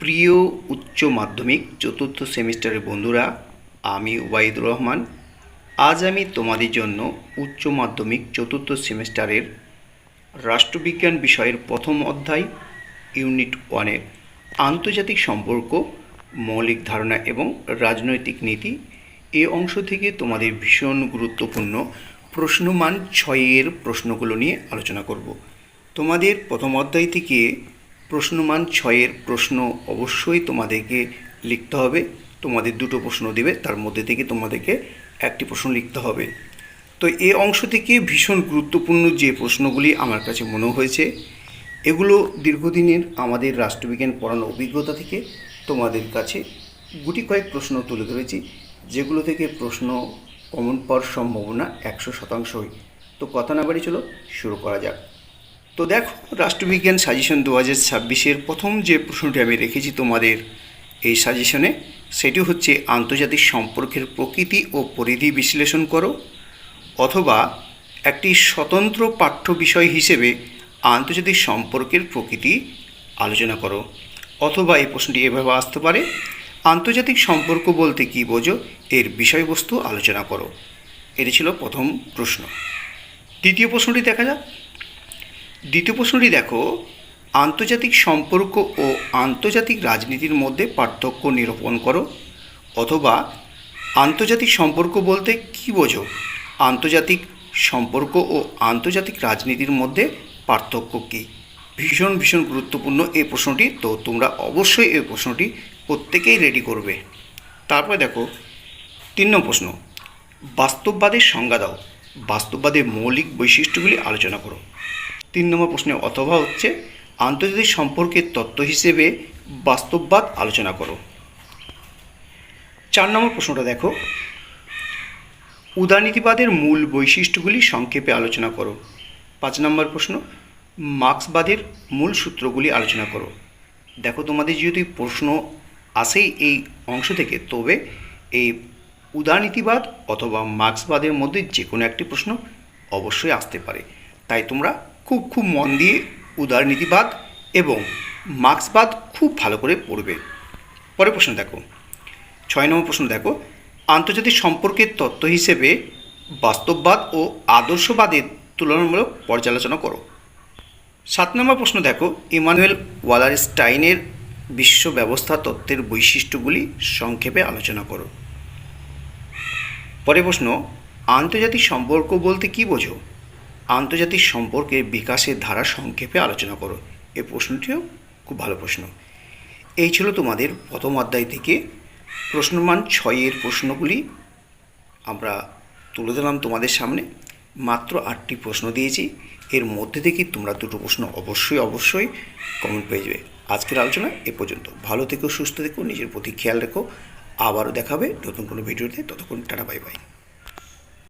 প্রিয় উচ্চ মাধ্যমিক চতুর্থ সেমিস্টারের বন্ধুরা, আমি ওবায়দুর রহমান। আজ আমি তোমাদের জন্য উচ্চ মাধ্যমিক চতুর্থ সেমিস্টারের রাষ্ট্রবিজ্ঞান বিষয়ের প্রথম অধ্যায়, ইউনিট ওয়ানের আন্তর্জাতিক সম্পর্ক, মৌলিক ধারণা এবং রাজনৈতিক নীতি এ অংশ থেকে তোমাদের ভীষণ গুরুত্বপূর্ণ প্রশ্নমান ছয়ের প্রশ্নগুলো নিয়ে আলোচনা করব। তোমাদের প্রথম অধ্যায় থেকে প্রশ্নমান ছয়ের প্রশ্ন অবশ্যই তোমাদেরকে লিখতে হবে। তোমাদের দুটো প্রশ্ন দেবে, তার মধ্যে থেকে তোমাদেরকে একটি প্রশ্ন লিখতে হবে। তো এ অংশ থেকে ভীষণ গুরুত্বপূর্ণ যে প্রশ্নগুলি আমার কাছে মনে হয়েছে, এগুলো দীর্ঘদিনের আমাদের রাষ্ট্রবিজ্ঞান পড়ানো অভিজ্ঞতা থেকে তোমাদের কাছে গুটি কয়েক প্রশ্ন তুলে ধরেছি, যেগুলো থেকে প্রশ্ন কমন পাওয়ার সম্ভাবনা একশো শতাংশই। তো কথা না বাড়ি চলো, শুরু করা যাক। তো দেখো, রাষ্ট্রবিজ্ঞান সাজেশন দু হাজার ছাব্বিশের প্রথম যে প্রশ্নটি আমি রেখেছি তোমাদের এই সাজেশনে, সেটি হচ্ছে আন্তর্জাতিক সম্পর্কের প্রকৃতি ও পরিধি বিশ্লেষণ করো অথবা একটি স্বতন্ত্র পাঠ্য বিষয় হিসেবে আন্তর্জাতিক সম্পর্কের প্রকৃতি আলোচনা করো। অথবা এই প্রশ্নটি এভাবে আসতে পারে, আন্তর্জাতিক সম্পর্ক বলতে কী বোঝো, এর বিষয়বস্তু আলোচনা করো। এটি ছিল প্রথম প্রশ্ন। দ্বিতীয় প্রশ্নটি দেখা যাক। দ্বিতীয় প্রশ্নটি দেখো, আন্তর্জাতিক সম্পর্ক ও আন্তর্জাতিক রাজনীতির মধ্যে পার্থক্য নিরূপণ করো অথবা আন্তর্জাতিক সম্পর্ক বলতে কী বোঝো? আন্তর্জাতিক সম্পর্ক ও আন্তর্জাতিক রাজনীতির মধ্যে পার্থক্য কী? ভীষণ ভীষণ গুরুত্বপূর্ণ এই প্রশ্নটি, তো তোমরা অবশ্যই এই প্রশ্নটি প্রত্যেকেই রেডি করবে। তারপরে দেখো, তিন নম্বর প্রশ্ন, বাস্তববাদের সংজ্ঞা দাও। বাস্তববাদের মৌলিক বৈশিষ্ট্যগুলি আলোচনা করো। তিন নম্বর প্রশ্নে অথবা হচ্ছে আন্তর্জাতিক সম্পর্কের তত্ত্ব হিসেবে বাস্তববাদ আলোচনা করো। চার নম্বর প্রশ্নটা দেখো। উদারনীতিবাদের মূল বৈশিষ্ট্যগুলি সংক্ষেপে আলোচনা করো। পাঁচ নম্বর প্রশ্ন, মার্ক্সবাদের মূল সূত্রগুলি আলোচনা করো। দেখো তোমাদের যদি প্রশ্ন আসেই এই অংশ থেকে, তবে এই উদারনীতিবাদ অথবা মার্ক্সবাদের মধ্যে যে কোনো একটি প্রশ্ন অবশ্যই আসতে পারে। তাই তোমরা খুব খুব মন দিয়ে উদারনীতিবাদ এবং মার্ক্সবাদ খুব ভালো করে পড়বে। পরের প্রশ্ন দেখো। ছয় নম্বর প্রশ্ন দেখো। আন্তর্জাতিক সম্পর্কের তত্ত্ব হিসেবে বাস্তববাদ ও আদর্শবাদের তুলনামূলক পর্যালোচনা করো। সাত নম্বর প্রশ্ন দেখো। ইমানুয়েল ওয়ালার স্টাইনের বিশ্ব ব্যবস্থা তত্ত্বের বৈশিষ্ট্যগুলি সংক্ষেপে আলোচনা করো। পরে প্রশ্ন, আন্তর্জাতিক সম্পর্ক বলতে কী বোঝো? আন্তর্জাতিক সম্পর্কের বিকাশের ধারা সংক্ষেপে আলোচনা করো। এই প্রশ্নটিও খুব ভালো প্রশ্ন। এই ছিল তোমাদের প্রথম অধ্যায় থেকে প্রশ্নমান ছয়ের প্রশ্নগুলি। আমরা তুলে দিলাম তোমাদের সামনে। মাত্র আটটি প্রশ্ন দিয়েছি। এর মধ্যে থেকে তোমরা দুটো প্রশ্ন অবশ্যই অবশ্যই কমেন্ট পেয়ে যাবে। আজকের আলোচনা এ পর্যন্ত। ভালো থেকো, সুস্থ থেকো, নিজের প্রতি খেয়াল রেখো। আবারও দেখাবে নতুন কোনো ভিডিওতে। ততক্ষণ টাটা বাই বাই